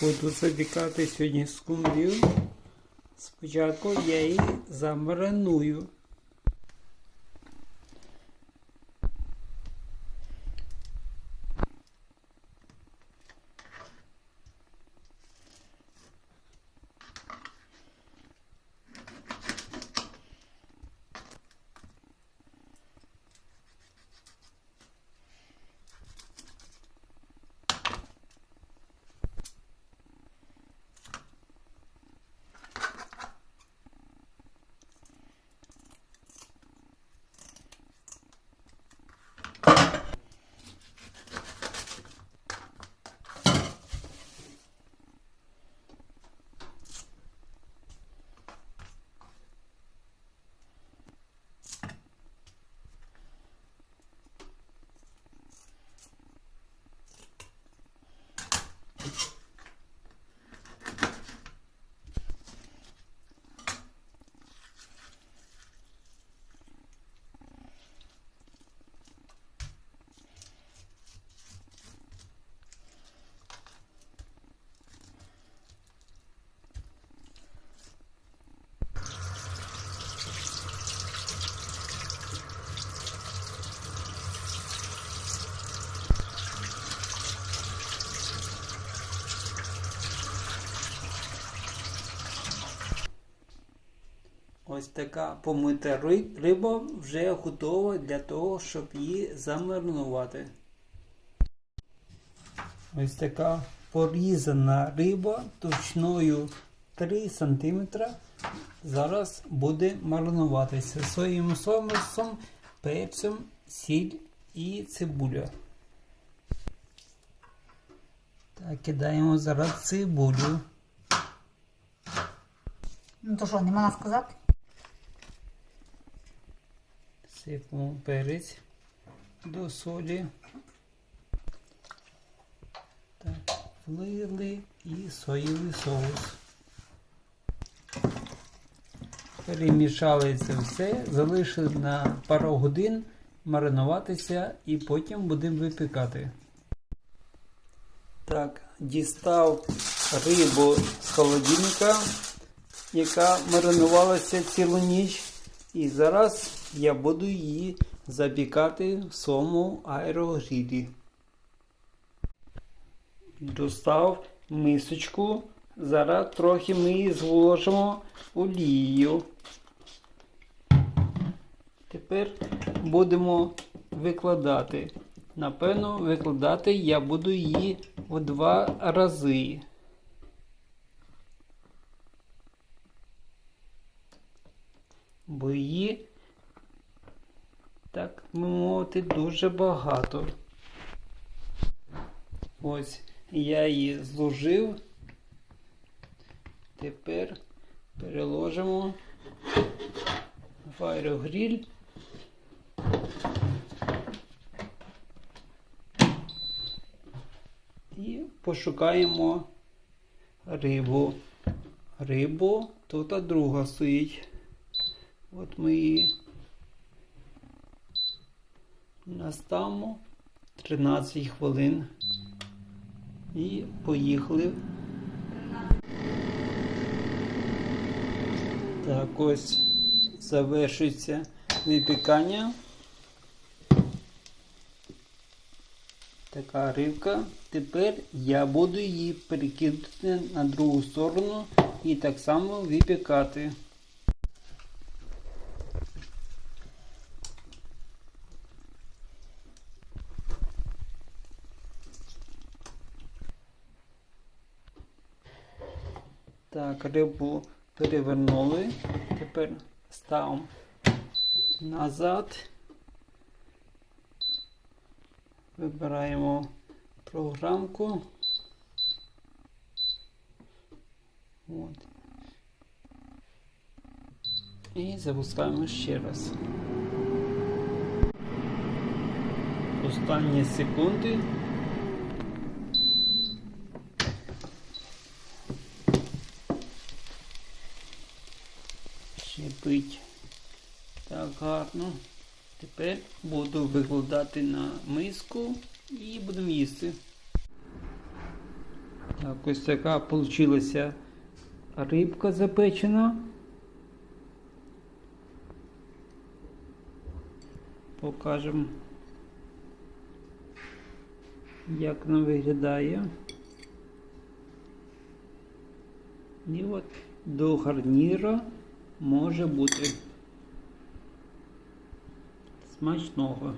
Буду запікати сьогодні скумбрію. Спочатку я її замариную. Ось така помита риба вже готова для того, щоб її замаринувати. Ось така порізана риба товщиною 3 см. Зараз буде маринуватися соєвим соусом, перцем, сіль і цибуля. Так, кидаємо зараз цибулю. Ну то що, не можна сказати? Сипемо перець до солі. Так, влили і соєвий соус. Перемішали це все, залишили на пару годин маринуватися і потім будемо випікати. Так, дістав рибу з холодильника, яка маринувалася цілу ніч. І зараз я буду її запікати в своєму аерогрілі. Достав мисочку. Зараз трохи ми її зложимо олією. Тепер будемо викладати. Напевно, викладати я буду її в два рази. Бо її, так би мовити, дуже багато. Ось я її зложив. Тепер переложимо в аерогріль. І пошукаємо рибу. Рибу тут друга стоїть. От ми її наставимо 13 хвилин і поїхали. Так, ось завершується випікання. Така рибка. Тепер я буду її перекидати на другу сторону і так само випікати. Так, рибу перевернули. Тепер ставимо назад. Вибираємо програмку. От. І запускаємо ще раз. Останні секунди. Шипить так гарно. Тепер буду викладати на миску і будемо їсти. Так, ось така получилася рибка запечена. Покажемо, як вона виглядає. І от до гарніра може бути смачного.